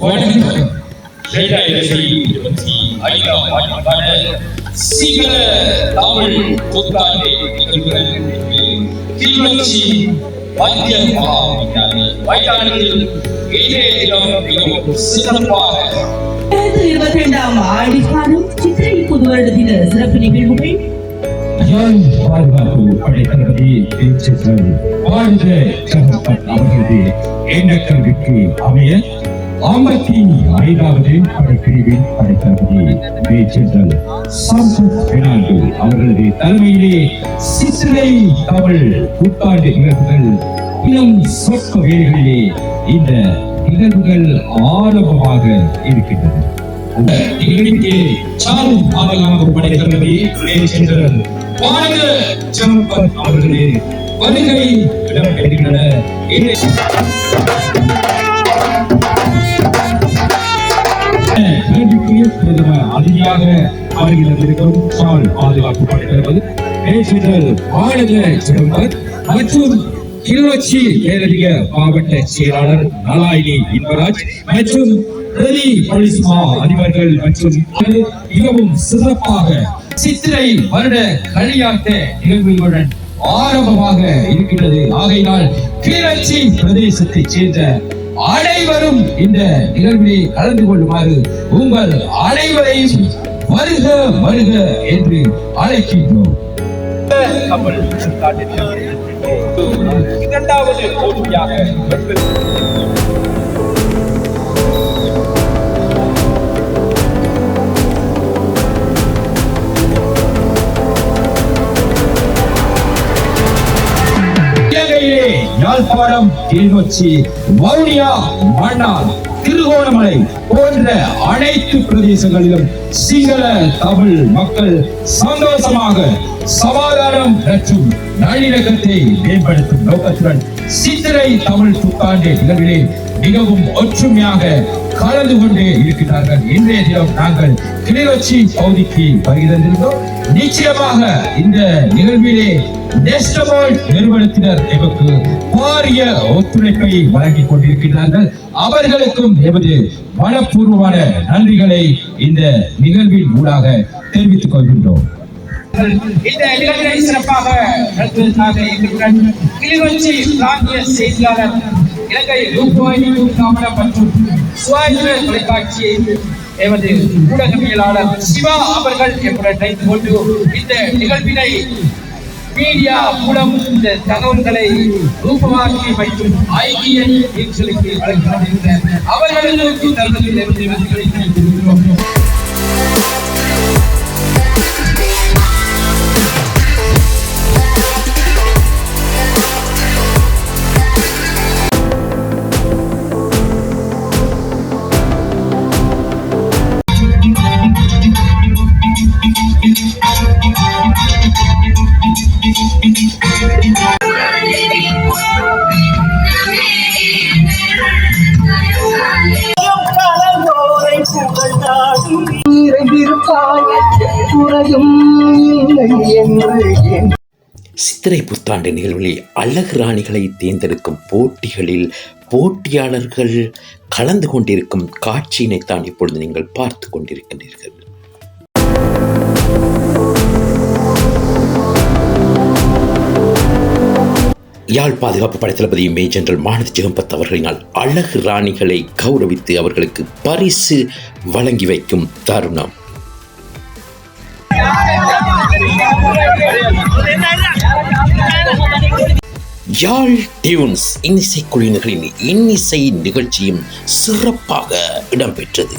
வணக்கம் இரண்டாயிரத்தி இருபத்தி ஐந்தாம் ஆண்டுக்கான சிங்கள தமிழ் புத்தாண்டு நிகழ்வுகள் கிளிநொச்சி மத்திய மகாவித்யாலய மைதானத்தில் இன்றைய தினம் மிகவும் சிறப்பாக இரண்டாயிரத்து இருபத்தி இரண்டாம் ஆண்டிற்கான சித்திரை புது வருட தின சிறப்பு நிகழ்வுகள் யாழ் பாதுகாப்பு படைத்தளபதி பேச்சர்கள் வாழ்க ஜகப்பத் அவர்களது எண்ணக்கல்விக்கு அமைய ஐம்பத்தி ஐந்தாவது படைப்பிரிவின் சம்பத் அவர்களது தலைமையிலே சித்திரை தமிழ் புத்தாண்டு நிகழ்வுகள் இன்னும் சொற்க வேலைகளிலே இந்த நிகழ்வுகள் ஆரம்பமாக இருக்கின்றன. நிகழ்ச்சிக்கு சாரும் பாதுகாப்பு படைத்தளபதி பேச்சர்கள் வாழ்க அவர்களே வருகை இடம்பெறுகின்றன இந்த கேள்விக்கு வருகிறதற்கும் சால் பாதுகாப்பு படைத்தளபதி பேச்சுகள் வாழ்க மற்றும் கிளிநொச்சி மேலதிக மாவட்ட செயலாளர் நலாயினி இன்பராஜ் மற்றும் பிரதி போலீஸ் மா அதிபர்கள் மற்றும் மிகவும் சிறப்பாக சித்திரை வருட களியாட்ட நிகழ்வுகளுடன் ஆரம்பமாக இருக்கின்றது. ஆகையினால் கிளிநொச்சி பிரதேசத்தைச் சேர்ந்த அனைவரும் இந்த நிகழ்விலே கலந்து கொள்ளுமாறு உங்கள் அனைவரையும் வருக வருக என்று அழைக்கின்றோம். இரண்டாவது போட்டியாக யாழ்ப்பாணம் கிளிநொச்சி வவுனியா மன்னார் திருகோணமலை போன்ற அனைத்து பிரதேசங்களிலும் சிங்கள தமிழ் மக்கள் சந்தோஷமாக சமாதானம் மற்றும் நல்லிணக்கத்தை மேம்படுத்தும் நோக்கத்துடன் சித்திரை தமிழ் புத்தாண்டு நிகழ்விலே மிகவும் ஒற்றுமையாக கலந்து கொண்டே இருக்கிறார்கள் இன்றைய தினம் நாங்கள் கிளிநொச்சி பகுதிக்கு பகிர்ந்திருந்தோம் நிச்சயமாக இந்த நிகழ்விலே நெஸ்டமால் நிறுவனத்தினர் எமக்கு பாரிய ஒத்துழைப்பை வழங்கிக் கொண்டிருக்கிறார்கள் அவர்களுக்கும் எமது மனப்பூர்வமான நன்றிகளை இந்த நிகழ்வின் ஊடாக தெரிவித்துக் கொள்கின்றோம். இந்த நிகழ்வை சிறப்பாக நடத்துவதற்காக எங்களுடன் கிளிநொச்சி பிராந்திய செய்தியாளர் இலங்கை ரூபாய் காமரம் மற்றும் சுவாயுத தொலைக்காட்சி எமது ஊடகவியலாளர் சிவா அவர்கள் எங்களுடன் இணைந்து கொண்டு இந்த நிகழ்வினை மீடியா மூலம் இந்த தகவல்களை ரூபமாக்கி வைக்கும் ஐக்கிய நியூஸ்களுக்கு வழங்கியிருந்த அவர்களுக்கு தருணத்தில் இருந்து சித்திரை புத்தாண்டு நிகழ்வுகளில் அழகு ராணிகளை தேர்ந்தெடுக்கும் போட்டிகளில் போட்டியாளர்கள் கலந்து கொண்டிருக்கும் காட்சியினைத்தான் இப்பொழுது நீங்கள் பார்த்து கொண்டிருக்கின்றீர்கள். யாழ் பாதுகாப்பு படைத்தளபதி மேஜெனரல் மானதி ஜெகம்பத் அவர்களினால் அழகு ராணிகளை கௌரவித்து அவர்களுக்கு பரிசு வழங்கி வைக்கும் தருணம். யாழ் டியூன்ஸ் இன்னிசை குழுவினர்களின் இன்னிசை நிகழ்ச்சியும் சிறப்பாக இடம்பெற்றது.